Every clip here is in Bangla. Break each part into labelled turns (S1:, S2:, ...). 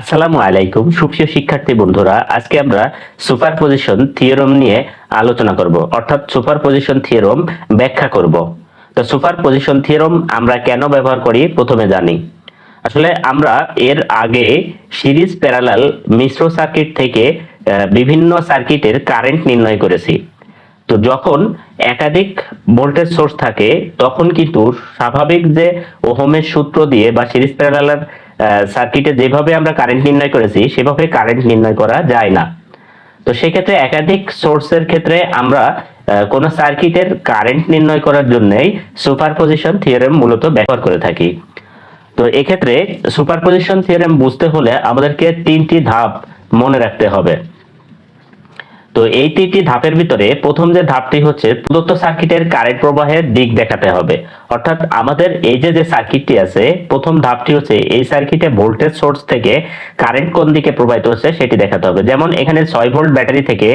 S1: আসসালামু আলাইকুম, সুপ্রিয় শিক্ষার্থী বন্ধুরা, আজকে আমরা সুপার পজিশন থিওরম নিয়ে আলোচনা করব। অর্থাৎ সুপার পজিশন থিওরম ব্যাখ্যা করব। তো সুপার পজিশন থিওরম আমরা কেন ব্যবহার করি? প্রথমে জানি। আসলে আমরা এর আগে সিরিজ প্যারালাল মিশ্র সার্কিট থেকে বিভিন্ন সার্কিটের কারেন্ট নির্ণয় করেছি। তো যখন একাধিক ভোল্টেজ সোর্স থাকে, তখন কিন্তু স্বাভাবিক যে ওহমের সূত্র দিয়ে বা সিরিজ প্যারালাল সার্কিটে যেভাবে আমরা কারেন্ট নির্ণয় করেছি, সেভাবে কারেন্ট নির্ণয় করা যায় না। তো সেক্ষেত্রে একাধিক সোর্সের ক্ষেত্রে আমরা কোন সার্কিটের কারেন্ট নির্ণয় করার জন্যই সুপারপজিশন থিওরেম মূলত ব্যবহার করে থাকি। তো এক্ষেত্রে সুপারপজিশন থিওরেম বুঝতে হলে আমাদেরকে তিনটি ধাপ মনে রাখতে হবে। তো এই তিনটি ধাপের ভিতরে প্রথম যে ধাপটি হচ্ছে প্রদত্ত সার্কিটের কারেন্ট প্রবাহের দিক দেখাতে হবে। অর্থাৎ আমাদের এই যে যে সার্কিটটি আছে, প্রথম ধাপটি হচ্ছে এই সার্কিটে ভোল্টেজ সোর্স থেকে কারেন্ট কোন দিকে প্রবাহিত হচ্ছে সেটি দেখাতে হবে। যেমন এখানে ছয় ভোল্ট ব্যাটারি থেকে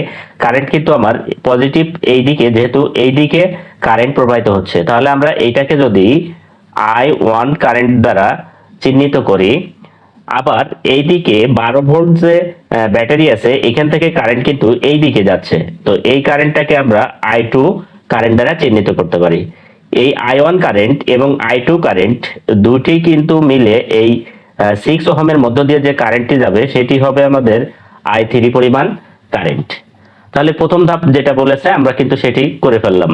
S1: কারেন্ট কিন্তু আমার পজিটিভ এই দিকে, যেহেতু এই দিকে কারেন্ট প্রবাহিত হচ্ছে। তাহলে আমরা এইটাকে যদি আই ওয়ান কারেন্ট দ্বারা চিহ্নিত করি আবার এইদিকে বারো ভোল্ট যে ব্যাটারি আছে, এখান থেকে কারেন্ট কিন্তু এই দিকে যাচ্ছে। তো এই কারেন্টটাকে আমরা আই টু কারেন্ট দ্বারা চিহ্নিত করতে পারি। এই আই ওয়ান কারেন্ট এবং আই টু কারেন্ট দুটি কিন্তু মিলে এই সিক্স ওহমের মধ্য দিয়ে যে কারেন্টটি যাবে, সেটি হবে আমাদের আই থ্রি পরিমাণ কারেন্ট তাহলে প্রথম ধাপ যেটা বলেছে, আমরা কিন্তু সেটি করে ফেললাম।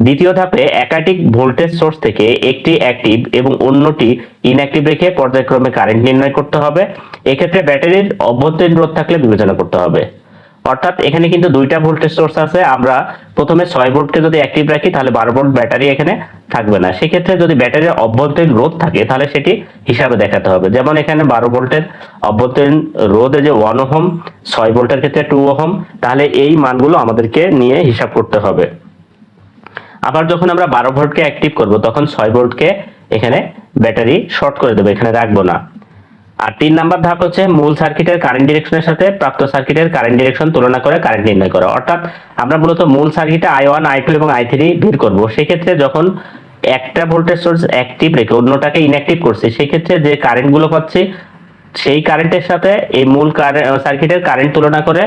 S1: দ্বিতীয় ধাপে একাধিক ভোল্টেজ সোর্স থেকে একটি অ্যাক্টিভ এবং অন্যটি ইনঅ্যাক্টিভ রেখে পর্যায়ক্রমে কারেন্ট নির্ণয় করতে হবে। এক্ষেত্রে ব্যাটারির অভ্যন্তরীণ রোধ থাকলে বিবেচনা করতে হবে। অর্থাৎ এখানে কিন্তু দুইটা ভোল্টেজ সোর্স আছে। আমরা প্রথমে ছয় ভোল্টকে যদি অ্যাক্টিভ রাখি, তাহলে বারো ভোল্ট ব্যাটারি এখানে থাকবে না। সেক্ষেত্রে যদি ব্যাটারির অভ্যন্তরীণ রোধ থাকে, তাহলে সেটি হিসাবে দেখাতে হবে। যেমন এখানে বারো ভোল্টের অভ্যন্তরীণ রোধে যে ওয়ান ওহম, ছয় ভোল্টের ক্ষেত্রে টু ওহম, তাহলে এই মানগুলো আমাদেরকে নিয়ে হিসাব করতে হবে। আবার যখন আমরা বারো ভোল্টকে অ্যাক্টিভ করব, তখন ছয় ভোল্টকে এখানে ব্যাটারি শর্ট করে দেবো, এখানে রাখব না। আর তিন নাম্বার ধাপ হচ্ছে মূল সার্কিটের কারেন্ট ডিরেকশনের সাথে প্রাপ্ত সার্কিটের কারেন্ট ডিরেকশন তুলনা করে কারেন্ট নির্ণয় করা। অর্থাৎ আমরা মূলত মূল সার্কিটে আই ওয়ান আই টু এবং আই থ্রি বের করব। সেক্ষেত্রে যখন একটা ভোল্টেজ সোর্স অ্যাক্টিভ রেখে অন্যটাকে ইনঅ্যাক্টিভ করছি, সেক্ষেত্রে যে কারেন্টগুলো পাচ্ছি সেই কারেন্টের সাথে এই মূল সার্কিটের কারেন্ট তুলনা করে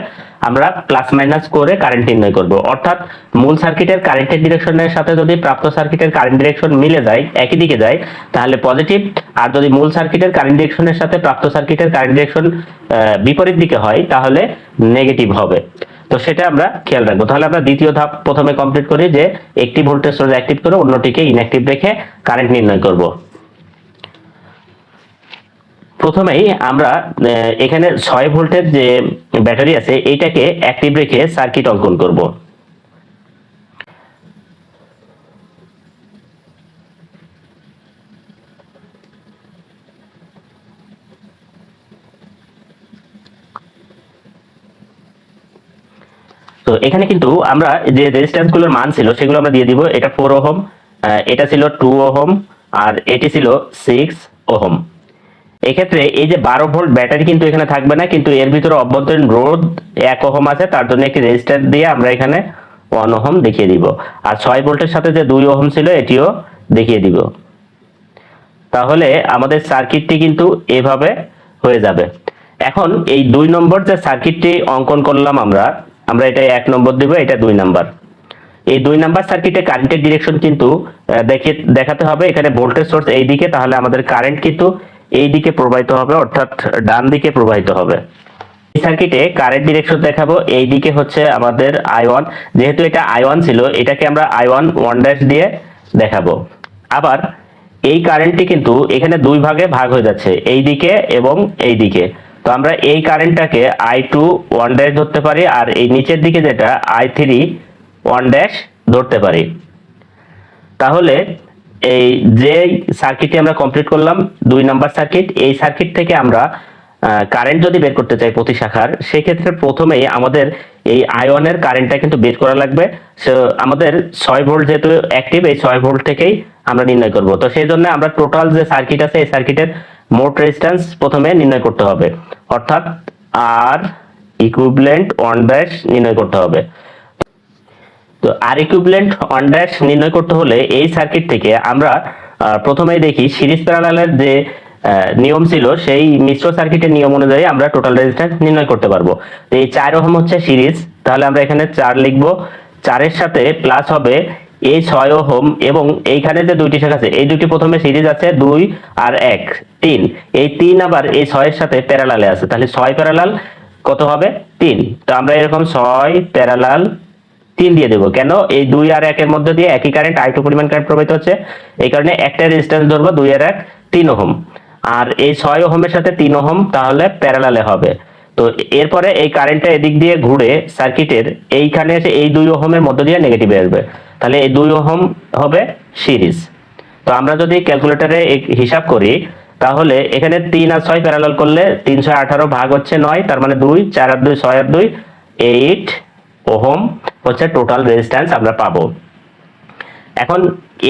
S1: আমরা প্লাস মাইনাস করে কারেন্ট নির্ণয় করব। অর্থাৎ মূল সার্কিটের কারেন্টের ডিরেকশনের সাথে যদি প্রাপ্ত সার্কিটের কারেন্ট ডিরেকশন মিলে যায়, একই দিকে যায়, তাহলে পজিটিভ আর যদি মূল সার্কিটের কারেন্ট ডিরেকশনের সাথে প্রাপ্ত সার্কিটের কারেন্ট ডিরেকশন বিপরীত দিকে হয়, তাহলে নেগেটিভ হবে। তো সেটা আমরা খেয়াল রাখব। তাহলে আমরা দ্বিতীয় ধাপ প্রথমে কমপ্লিট করি যে একটি ভোল্টেজ সোর্স অ্যাক্টিভ করে অন্যটিকে ইনঅ্যাক্টিভ রেখে কারেন্ট নির্ণয় করব। প্রথমেই আমরা এখানে ছয় ভোল্টের যে ব্যাটারি আছে, এইটাকে অ্যাক্টিভ রেখে সার্কিট অঙ্কন করব। তো এখানে কিন্তু আমরা যে রেজিস্ট্যান্সগুলোর মান ছিল, সেগুলো আমরা দিয়ে দিব। এটা ফোর ওহম এটা ছিল টু ওহম, আর এটি ছিল সিক্স ওহম। এক্ষেত্রে এই যে বারো ভোল্ট ব্যাটারি কিন্তু এখানে থাকবে না, কিন্তু এর ভিতরে অভ্যন্তরীণ রোধ এক ওহম আছে, তার জন্য একটি রেজিস্টার দিয়ে আমরা এখানে ওয়ান ওহম দেখিয়ে দিব। আর ছয় ভোল্টের সাথে যে দুই ওহম ছিল, এটিও দেখিয়ে দিব। তাহলে আমাদের সার্কিটটি কিন্তু এভাবে হয়ে যাবে। এখন এই দুই নম্বর যে সার্কিটটি অঙ্কন করলাম আমরা আমরা এটা এক নম্বর দিব, এটা দুই নাম্বার। এই দুই নাম্বার সার্কিটে কারেন্টের ডিরেকশন কিন্তু দেখে, দেখাতে হবে, এখানে ভোল্টেজ সোর্স এই দিকে, তাহলে আমাদের কারেন্ট কিন্তু এই দিকে প্রবাহিত হবে, অর্থাৎ ডান দিকে প্রবাহিত হবে। এই সার্কিটে কারেন্ট ডিরেকশন দেখাবো। এই দিকে হচ্ছে আমাদের আই ওয়ান যেহেতু এটা আই ওয়ান ছিল, এটাকে আমরা আই ওয়ান ওয়ান ড্যাশ দিয়ে দেখাবো। আবার এই কারেন্টটি কিন্তু এখানে দুই ভাগে ভাগ হয়ে যাচ্ছে, এই দিকে এবং এই দিকে। তো আমরা এই কারেন্টটাকে আই টু ওয়ান ড্যাশ ধরতে পারি, আর এই নিচের দিকে যেটা আই থ্রি ওয়ান ড্যাশ ধরতে পারি। তাহলে এই যে সার্কিটটি আমরা কমপ্লিট করলাম, দুই নাম্বার সার্কিট এই সার্কিট থেকে আমরা কারেন্ট যদি বের করতে চাই প্রতি শাখার, সেক্ষেত্রে প্রথমেই আমাদের এই আয়নের কারেন্টটা কিন্তু বের করা লাগবে। আমাদের ছয় ভোল্ট যেহেতু অ্যাক্টিভ এই ছয় ভোল্ট থেকেই আমরা নির্ণয় করব। তো সেই জন্য আমরা টোটাল যে সার্কিট আছে, এই সার্কিটের মোট রেজিস্ট্যান্স প্রথমে নির্ণয় করতে হবে। অর্থাৎ আর ইকুইভ্যালেন্ট ওয়ান ড্যাশ নির্ণয় করতে হবে। তো আর ইকুইভ্যালেন্ট ওয়ান ড্যাশ নির্ণয় করতে হলে এই সার্কিট থেকে আমরা প্রথমেই দেখি সিরিজ প্যারালালের যে নিয়ম ছিল, সেই মিশ্র সার্কিটের নিয়ম অনুযায়ী আমরা টোটাল রেজিস্ট্যান্স নির্ণয় করতে পারব। তো এই চার ওহম হচ্ছে সিরিজ, তাহলে আমরা এখানে চার লিখব। চারের সাথে প্লাস হবে এই ছয় ওহম এবং এইখানে যে দুইটি শাখা আছে, এই দুটি প্রথমে সিরিজ আছে দুই আর এক, তিন। এই তিন আবার এই ছয়ের সাথে প্যারালালে আছে, তাহলে ছয় প্যারালাল কত হবে? তিন। তো আমরা এরকম ছয় প্যারালাল তিন দিয়ে দেবো। কেন? এই দুই আর একের মধ্যে দিয়ে একই কারেন্ট আরেকটু পরিমাণ কারেন্ট প্রবাহিত হচ্ছে। এই কারণে একটা রেজিস্ট্যান্স ধরবো, দুই আর এক, তিন ওহম। আর এই ছয় ওহমের সাথে তিন ওহম তাহলে প্যারালালে হবে। তো এরপরে এই কারেন্টটা এদিক দিয়ে ঘুরে সার্কিটের এইখানে এসে এই দুই ওহমের মধ্য দিয়ে নেগেটিভ আসবে। তাহলে এই দুই ওহম হবে সিরিজ। তো আমরা যদি ক্যালকুলেটরে হিসাব করি, তাহলে এখানে তিন আর ছয় প্যারালাল করলে তিনশো আঠারো ভাগ হচ্ছে নয়, তার মানে দুই, চার আর দুই, ছয় আর দুই এইট ওহম হচ্ছে টোটাল রেজিস্ট্যান্স আমরা পাবো। এখন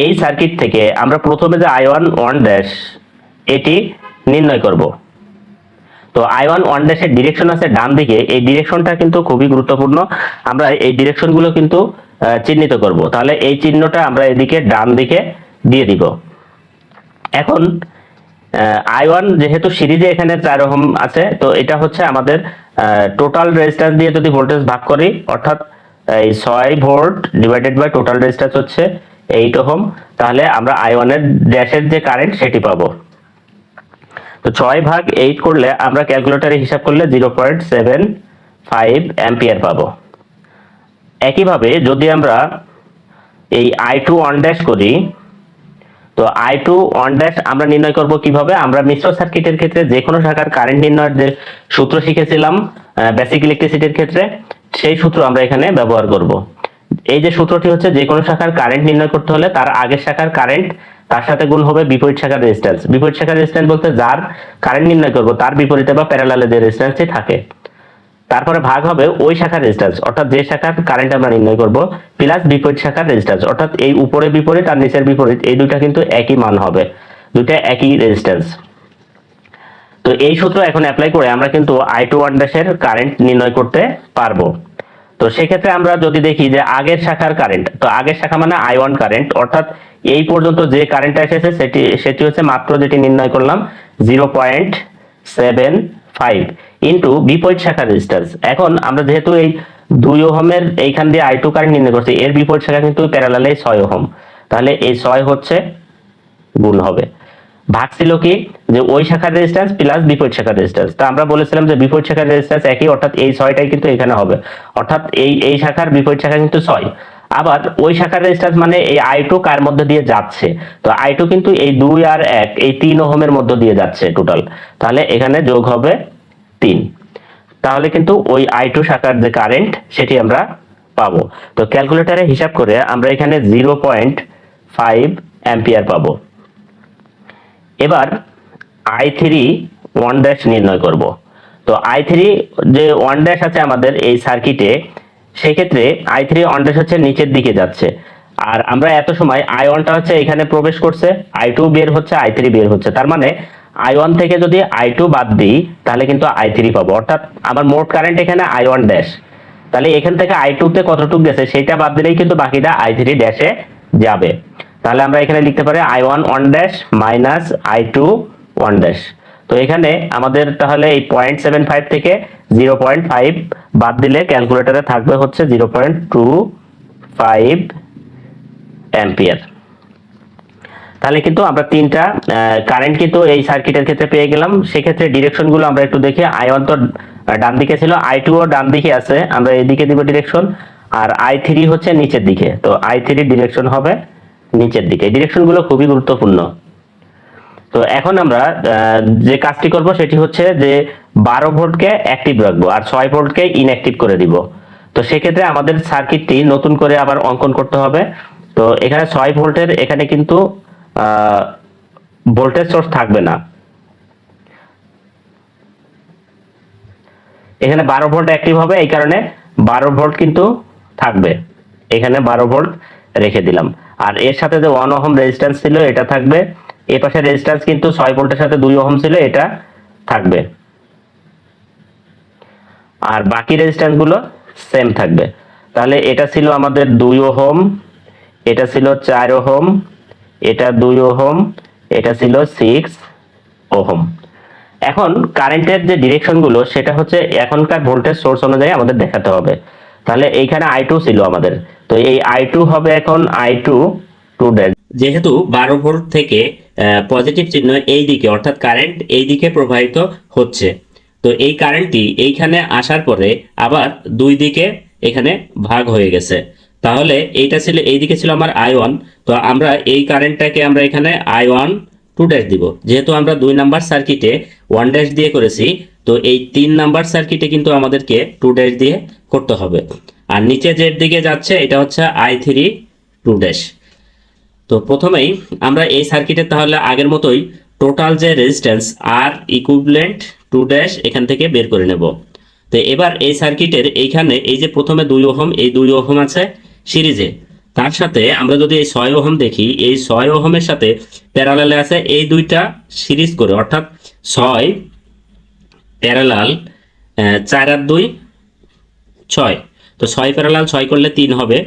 S1: এই সার্কিট থেকে আমরা প্রথমে যে আই ওয়ান ওয়ান ড্যাশ এটি নির্ণয় করব। তো আই ওয়ান ওয়ান ড্যাশের ডিরেকশন আছে ডান দিকে, এই ডিরেকশনটা কিন্তু খুবই গুরুত্বপূর্ণ। আমরা এই ডিরেকশনগুলো কিন্তু চিহ্নিত করব। তাহলে এই চিহ্নটা আমরা এদিকে ডান দিকে দিয়ে দিব। এখন আই ওয়ান যেহেতু সিরিজে এখানে চার ওহম আছে, তো এটা হচ্ছে আমাদের টোটাল রেজিস্ট্যান্স দিয়ে যদি ভোল্টেজ ভাগ করি, অর্থাৎ এই ছয় volt divided by total resistance হচ্ছে এইট ওহম, তাহলে আমরা আই ওয়ানের ড্যাশের যে কারেন্ট সেটি পাবো। তো ছয় ভাগ এইট করলে আমরা ক্যালকুলেটরে হিসাব করলে zero point seven five ampere পাবো। একইভাবে যদি আমরা এই আই টু ওয়ান ড্যাশ করি তো আই টু ওয়ান ড্যাশ আমরা নির্ণয় করব কীভাবে? আমরা মিশ্র সার্কিটের ক্ষেত্রে যে কোনো শাখার কারেন্ট নির্ণয়ের যে সূত্র শিখেছিলাম বেসিক ইলেকট্রিসিটির ক্ষেত্রে, সেই সূত্র আমরা এখানে ব্যবহার করব। এই যে সূত্রটি হচ্ছে যে কোনো শাখার কারেন্ট নির্ণয় করতে হলে তার আগের শাখার কারেন্ট তার সাথে গুণ হবে বিপরীত শাখার রেজিস্ট্যান্স বিপরীত শাখার রেজিস্ট্যান্স বলতে যার কারেন্ট নির্ণয় করব, তার বিপরীতে বা প্যারালালে যে রেজিস্ট্যান্সটি থাকে। তারপরে ভাগ হবে ওই শাখার রেজিস্ট্যান্স অর্থাৎ যে শাখার কারেন্ট আমরা নির্ণয় করব প্লাস বিপরীত শাখার রেজিস্ট্যান্স অর্থাৎ এই উপরে বিপরীত আর নিচের বিপরীত, এই দুইটা কিন্তু একই মান হবে, দুইটা একই রেজিস্ট্যান্স তো এই সূত্র এখন অ্যাপ্লাই করে আমরা কিন্তু আই টু ওয়ান ড্যাশের কারেন্ট নির্ণয় করতে পারব। তো সেক্ষেত্রে আমরা যদি দেখি যে আগের শাখার কারেন্ট তো আগের শাখা মানে আই ওয়ান কারেন্ট অর্থাৎ এই পর্যন্ত যে কারেন্টটা এসেছে, সেটি সেটি হচ্ছে মাত্র যেটি নির্ণয় করলাম zero point seven five into বিপরীত শাখা রেজিস্ট্যান্স এখন আমরা যেহেতু এই দুই ওহমের এইখান দিয়ে আই টু কারেন্ট নির্ণয় করছি, এর বিপরীত শাখা কিন্তু প্যারালালে ছয় ওহম। তাহলে এই ছয় হচ্ছে গুণ হবে। ভাগ ছিল কি? যে ওই শাখার রেজিস্ট্যান্স প্লাস বিপরীত শাখার রেজিস্ট্যান্স তা আমরা বলেছিলাম যে বিপরীত শাখার রেজিস্ট্যান্স একই, অর্থাৎ এই ছয়টাই কিন্তু এখানে হবে। অর্থাৎ এই এই শাখার বিপরীত শাখা কিন্তু ছয়। আবার ওই শাখার রেজিস্ট্যান্স মানে এই আই টু কার মধ্যে দিয়ে যাচ্ছে। তো আই টু কিন্তু এই দুই আর এক, এই তিন ওহমের মধ্যে দিয়ে যাচ্ছে টোটাল তাহলে এখানে যোগ হবে তিন। তাহলে কিন্তু ওই আই টু শাখার যে কারেন্ট সেটি আমরা পাবো। তো ক্যালকুলেটরে হিসাব করে আমরা এখানে জিরো পয়েন্ট ফাইভ অ্যাম্পিয়ার পাবো। এবার আই থ্রি ওয়ান ড্যাশ নির্ণয় করব। তো আই থ্রি যে ওয়ান ড্যাশ আছে আমাদের এই সার্কিটে সেক্ষেত্রে আই থ্রি ওয়ান ড্যাশ হচ্ছে নিচের দিকে যাচ্ছে। আর আমরা এত সময় আই ওয়ানটা হচ্ছে এখানে প্রবেশ করছে আই টু বের হচ্ছে আই থ্রি বের হচ্ছে। তার মানে আই ওয়ান থেকে যদি আই টু বাদ দিই, তাহলে কিন্তু আই থ্রি পাবো। অর্থাৎ আমার মোট কারেন্ট এখানে আই ওয়ান ড্যাশ তাহলে এখান থেকে আই টু তে কতটুকু গেছে সেটা বাদ দিলেই কিন্তু বাকিটা আই থ্রি ড্যাশে যাবে। তাহলে আমরা এখানে লিখতে পারি I one one dash minus I two one dash তো এখানে আমাদের তাহলে এই পয়েন্ট সেভেন ফাইভ থেকে জিরো পয়েন্ট ফাইভ বাদ দিলে ক্যালকুলেটরে থাকবে হচ্ছে zero point two five ampere তাহলে কিন্তু আমরা তিনটা কারেন্ট কিন্তু এই সার্কিটের ক্ষেত্রে পেয়ে গেলাম। সেক্ষেত্রে ডিরেকশনগুলো আমরা একটু দেখি। আই ওয়ান তো ডান দিকে ছিল আই টু ও ডান দিকে আছে। আমরা এদিকে দিব ডিরেকশন আর আই থ্রি হচ্ছে নিচের দিকে। তো আই থ্রি ডিরেকশন হবে নিচের দিকে। ডিরেকশনগুলো খুবই গুরুত্বপূর্ণ। তো এখন আমরা যে কাজটি করব সেটি হচ্ছে যে বারো ভোল্টকে অ্যাক্টিভ রাখব, আর ছয় ভোল্টকে ইনঅ্যাক্টিভ করে দিব। তো সেক্ষেত্রে আমাদের সার্কিটটি নতুন করে আবার অঙ্কন করতে হবে। তো এখানে ছয় ভোল্টের এখানে কিন্তু ভোল্টেজ সোর্স থাকবে না। এখানে বারো ভোল্ট অ্যাক্টিভ হবে, এই কারণে বারো ভোল্ট কিন্তু থাকবে। এখানে বারো ভোল্ট রেখে দিলাম। আর এর সাথে যে ওয়ান ওহম রেজিস্ট্যান্স ছিল, এটা থাকবে। এ পাশে রেজিস্ট্যান্স কিন্তু ছয় ভোল্টের সাথে দুই ওহম ছিল, এটা থাকবে। আর বাকি রেজিস্ট্যান্সগুলো সেম থাকবে। তাহলে এটা ছিল আমাদের দুই ওহম এটা ছিল চার ওহম এটা দুই ওহম, এটা ছিল সিক্স ওহম। এখন কারেন্টের যে ডিরেকশনগুলো সেটা হচ্ছে এখনকার ভোল্টেজ সোর্স অনুযায়ী আমাদের দেখাতে হবে। তাহলে এইখানে আই টু ছিল আমাদের। তো এই আই টু হবে এখন আই টু টু ড্যাশ যেহেতু বারো ভোল্ট থেকে পজিটিভ চিহ্ন এই দিকে, অর্থাৎ কারেন্ট এই দিকে প্রবাহিত হচ্ছে। তো এই কারেন্টটি এইখানে আসার পরে আবার দুই দিকে এখানে ভাগ হয়ে গেছে। তাহলে এইটা ছিল এই দিকে ছিল আমার আই ওয়ান তো আমরা এই কারেন্টটাকে আমরা এখানে আই ওয়ান টু ড্যাশ দিব। যেহেতু আমরা দুই নাম্বার সার্কিটে ওয়ান ড্যাশ দিয়ে করেছি, তো এই তিন নাম্বার সার্কিটে কিন্তু আমাদেরকে টু ড্যাশ দিয়ে করতে হবে। আর নিচে যের দিকে যাচ্ছে, এটা হচ্ছে আই থ্রি টু ড্যাশ তো প্রথমেই আমরা এই সার্কিটে তাহলে আগের মতোই টোটাল যে রেজিস্ট্যান্স আর ইকুইভ্যালেন্ট টু ড্যাশ এখান থেকে বের করে নেব। তো এবার এই সার্কিটের এইখানে এই যে প্রথমে দুই ওহম, এই দুই ওহম আছে সিরিজে। তার সাথে আমরা যদি এই ছয় ওহম দেখি, এই ছয় ওহমের সাথে প্যারালালে আছে এই দুইটা সিরিজ করে, অর্থাৎ ছয় প্যারালাল চার আর দুই, ছয়। তো ছয় প্যারালাল ছয় করলে তিন হবে।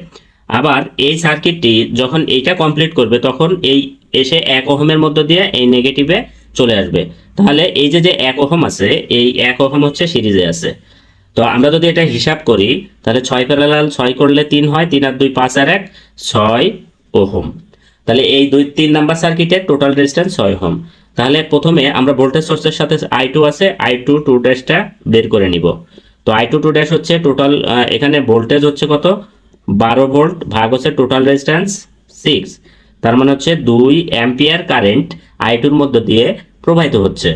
S1: আবার এই সার্কিটটি যখন এইটা কমপ্লিট করবে, তখন এই এসে এক ওহমের মধ্য দিয়ে এই নেগেটিভে চলে আসবে। তাহলে এই যে যে এক ওহম আছে, এই এক ওহম হচ্ছে সিরিজে আছে। তো আমরা যদি এটা হিসাব করি, তাহলে ছয় প্যারালাল ছয় করলে তিন হয়, তিন আর দুই পাঁচ আর এক, ছয় ওহম। তাহলে এই দুই, তিন নাম্বার সার্কিটের টোটাল রেজিস্ট্যান্স ছয় ওহম। তাহলে প্রথমে আমরা ভোল্টেজ সোর্সের সাথে আই টু আছে আই টু টু ড্যাশটা বের করে নিব। তো আই টু টু ড্যাশ হচ্ছে টোটাল এখানে ভোল্টেজ হচ্ছে কত? বারো ভোল্ট ভাগ হচ্ছে টোটাল রেজিস্ট্যান্স সিক্স তার মানে হচ্ছে দুই অ্যাম্পিয়ার কারেন্ট আই টুর মধ্য দিয়ে প্রবাহিত হচ্ছে।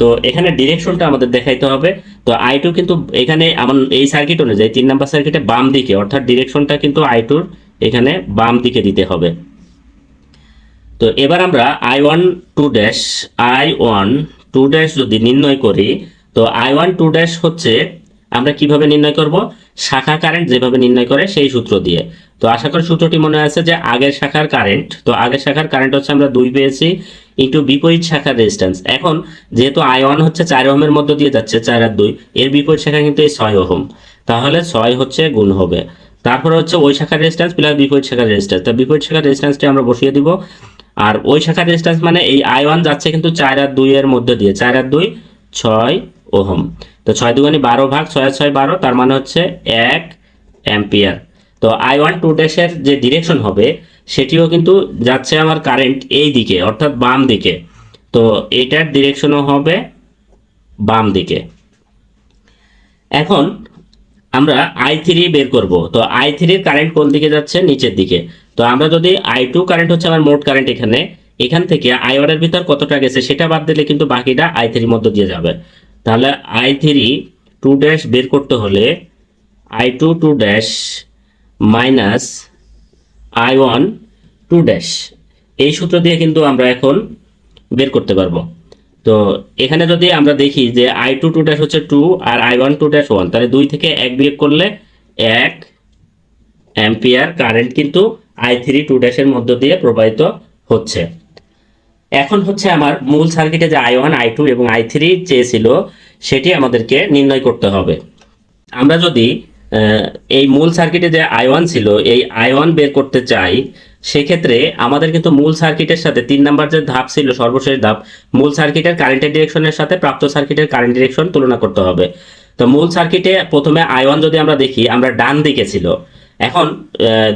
S1: তো এখানে ডিরেকশনটা আমাদের দেখাইতে হবে। তো আই টু কিন্তু এখানে আমার এই সার্কিট অনুযায়ী তিন নাম্বার সার্কিটে বাম দিকে, অর্থাৎ ডিরেকশনটা কিন্তু আই টুর এখানে বাম দিকে দিতে হবে। তো এবার আমরা I one two dash I one two dash যদি নির্ণয় করি, তো আই ওয়ান টু ড্যাশ হচ্ছে আমরা কীভাবে নির্ণয় করব? শাখা কারেন্ট যেভাবে নির্ণয় করে সেই সূত্র দিয়ে। তো আশা করি সূত্রটি মনে আছে যে আগের শাখার কারেন্ট তো আগের শাখার কারেন্ট হচ্ছে আমরা দুই পেয়েছি ইন্টু বিপরীত শাখার রেজিস্ট্যান্স এখন যেহেতু আই ওয়ান হচ্ছে চার ওহমের মধ্য দিয়ে যাচ্ছে, চার আর দুই, এর বিপরীত শাখা কিন্তু এই ছয় ওহম। তাহলে ছয় হচ্ছে গুণ হবে। তারপরে হচ্ছে ওই শাখার রেজিস্ট্যান্স প্লাস বিপরীত শাখার রেজিস্ট্যান্স তা বিপরীত শাখার রেজিস্ট্যান্সটি আমরা বসিয়ে দিব। আর ওই শাখার রেজিস্ট্যান্স মানে এই আই ওয়ান যাচ্ছে কিন্তু চার আর দুই এর মধ্যে দিয়ে, চার আর দুই, ছয় ওহম। তো ছয় দুগুণি বারো ভাগ ছয় ছয় বারো, তার মানে হচ্ছে এক অ্যাম্পিয়ার। তো আই ওয়ান টু ড্যাশের যে ডিরেকশন হবে, সেটিও কিন্তু যাচ্ছে আমার কারেন্ট এই দিকে, অর্থাৎ বাম দিকে। তো এটার ডিরেকশনও হবে বাম দিকে। এখন আমরা আই থ্রি বের করব। তো আই থ্রির কারেন্ট কোন দিকে যাচ্ছে? নিচের দিকে। তো আমরা যদি আই টু কারেন্ট হচ্ছে আমার মোট কারেন্ট এখানে, এখান থেকে আই ওয়ানের ভিতর কতটা গেছে সেটা বাদ দিলে কিন্তু বাকিটা আই থ্রির মধ্যে দিয়ে যাবে। তাহলে আই থ্রি টু ড্যাশ বের করতে হলে I two two dash minus I one two dash এই সূত্র দিয়ে কিন্তু আমরা এখন বের করতে পারব। তো এখানে যদি আমরা দেখি যে আই টু টু ড্যাশ হচ্ছে two R I one two dash one তাহলে দুই থেকে এক বিয়োগ করলে এক অ্যাম্পিয়ার কারেন্ট কিন্তু আই থ্রি টু ড্যাশের মধ্য দিয়ে প্রবাহিত হচ্ছে। এখন হচ্ছে আমার মূল সার্কিটে যে আই ওয়ান আই টু এবং আই থ্রি চেয়েছিল সেটি আমাদেরকে নির্ণয় করতে হবে। আমরা যদি এই মূল সার্কিটে যে আই ওয়ান ছিল, এই আই ওয়ান বের করতে চাই, সেক্ষেত্রে আমাদের কিন্তু মূল সার্কিটের সাথে তিন নাম্বার যে ধাপ ছিল, সর্বশেষ ধাপ, মূল সার্কিটের কারেন্টের ডিরেকশনের সাথে প্রাপ্ত সার্কিটের কারেন্ট ডিরেকশন তুলনা করতে হবে। তো মূল সার্কিটে প্রথমে আই ওয়ান যদি আমরা দেখি, আমরা ডান দিকে ছিল। এখন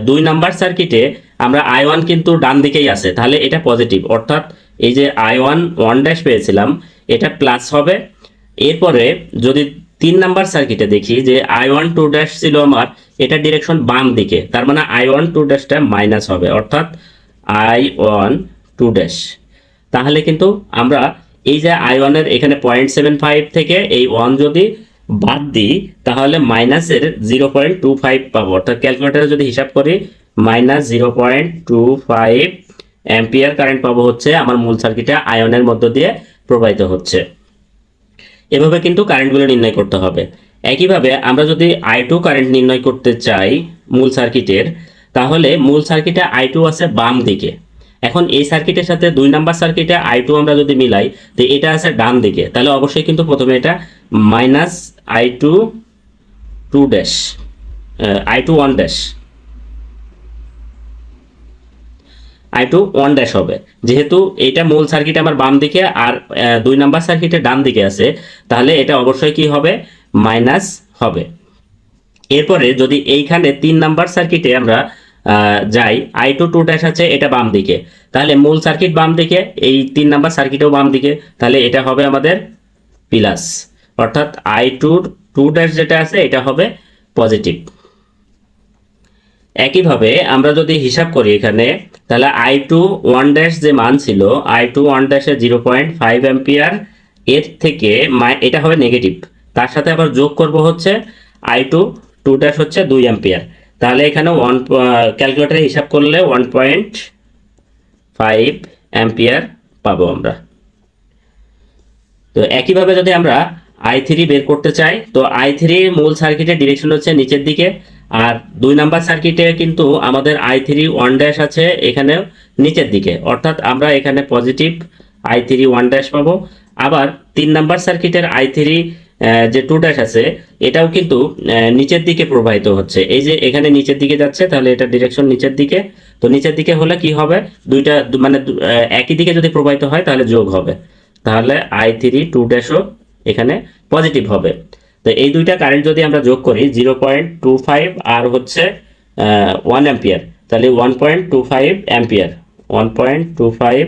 S1: দুই নাম্বার সার্কিটে আমরা আই ওয়ান কিন্তু ডান দিকেই আছে। তাহলে এটা পজিটিভ। অর্থাৎ এই যে আই ওয়ান ওয়ান ড্যাশ পেয়েছিলাম, এটা প্লাস হবে। এরপরে যদি তিন নাম্বার সার্কিটে দেখি যে আই ওয়ান, টু ড্যাশ ছিল আমার, এটা ডিরেকশন বাম দিকে। তার মানে আই ওয়ান, টু ড্যাশটা মাইনাস হবে। অর্থাৎ আই ওয়ান, টু ড্যাশ। তাহলে কিন্তু আমরা এই যে আই ওয়ানের এখানে পয়েন্ট সেভেন ফাইভ থেকে এই ওয়ান যদি বাদ দিই, তাহলে মাইনাসের জিরো পয়েন্ট টু ফাইভ পাবো। অর্থাৎ ক্যালকুলেটারে যদি হিসাব করি minus zero point two five ampere current পাবো হচ্ছে আমার মূল সার্কিটে আয়নের মধ্য দিয়ে প্রবাহিত হচ্ছে। এভাবে কিন্তু কারেন্টগুলো নির্ণয় করতে হবে। একইভাবে আমরা যদি আই টু কারেন্ট নির্ণয় করতে চাই মূল সার্কিটের তাহলে মূল সার্কিটে আই টু আছে বাম দিকে। এখন এই সার্কিটের সাথে দুই নাম্বার সার্কিটে আই টু আমরা যদি মিলাই, তো এটা আছে ডান দিকে। তাহলে অবশ্যই কিন্তু প্রথমে এটা minus I two two dash I two one dash I two one dash হবে। যেহেতু এটা মূল সার্কিট আমার বাম দিকে আর দুই নাম্বার সার্কিটের ডান দিকে আছে, তাহলে এটা অবশ্যই কি হবে? মাইনাস হবে। এরপরে যদি এইখানে তিন নাম্বার সার্কিটে আমরা যাই, আই টু টু ড্যাশ আছে, এটা বাম দিকে। তাহলে মূল সার্কিট বাম দিকে, এই তিন নাম্বার সার্কিটেও বাম দিকে। তাহলে এটা হবে আমাদের প্লাস অর্থাৎ আই টু টু ড্যাশ যেটা আছে, এটা হবে পজিটিভ একইভাবে আমরা যদি হিসাব করি এখানে, তাহলে আই টু ওয়ান ড্যাশ যে মান ছিল আই টু ওয়ান ড্যাশে জিরো পয়েন্ট ফাইভ অ্যাম্পিয়ার এর থেকে এটা হবে নেগেটিভ তার সাথে আবার যোগ করব হচ্ছে আই টু টু ড্যাশ হচ্ছে দুই অ্যাম্পিয়ার তাহলে এখানে ওয়ান ক্যালকুলেটারে হিসাব করলে ওয়ান পয়েন্ট ফাইভ অ্যাম্পিয়ার পাবো আমরা। তো একইভাবে যদি আমরা আই থ্রি বের করতে চাই, তো আই থ্রির মূল সার্কিটের ডিরেকশন হচ্ছে নিচের দিকে। আর দুই নাম্বার সার্কিটে কিন্তু আমাদের আই থ্রি ওয়ান ড্যাশ আছে এখানে নিচের দিকে। অর্থাৎ আমরা এখানে positive I three one dash পাবো। আবার তিন নাম্বার সার্কিটের আই থ্রি যে টু ড্যাশ আছে, এটাও কিন্তু নিচের দিকে প্রবাহিত হচ্ছে। এই যে এখানে নিচের দিকে যাচ্ছে, তাহলে এটা ডিরেকশন নিচের দিকে। তো নিচের দিকে হলে কি হবে? দুইটা মানে একই দিকে যদি প্রবাহিত হয়, তাহলে যোগ হবে। তাহলে আই থ্রি টু ড্যাশও এখানে পজিটিভ হবে। তো এই দুইটা কারেন্ট যদি আমরা যোগ করি জিরো আর হচ্ছে ওয়ান অ্যাম্পিয়ার তাহলে one point two five ampere one point two five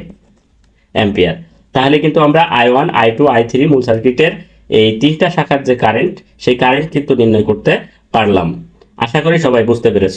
S1: ampere তাহলে কিন্তু আমরা I one I two I three মূল সার্কিটের এই তিনটা শাখার যে কারেন্ট সেই কারেন্ট কিন্তু নির্ণয় করতে পারলাম। আশা করি সবাই বুঝতে পেরেছ।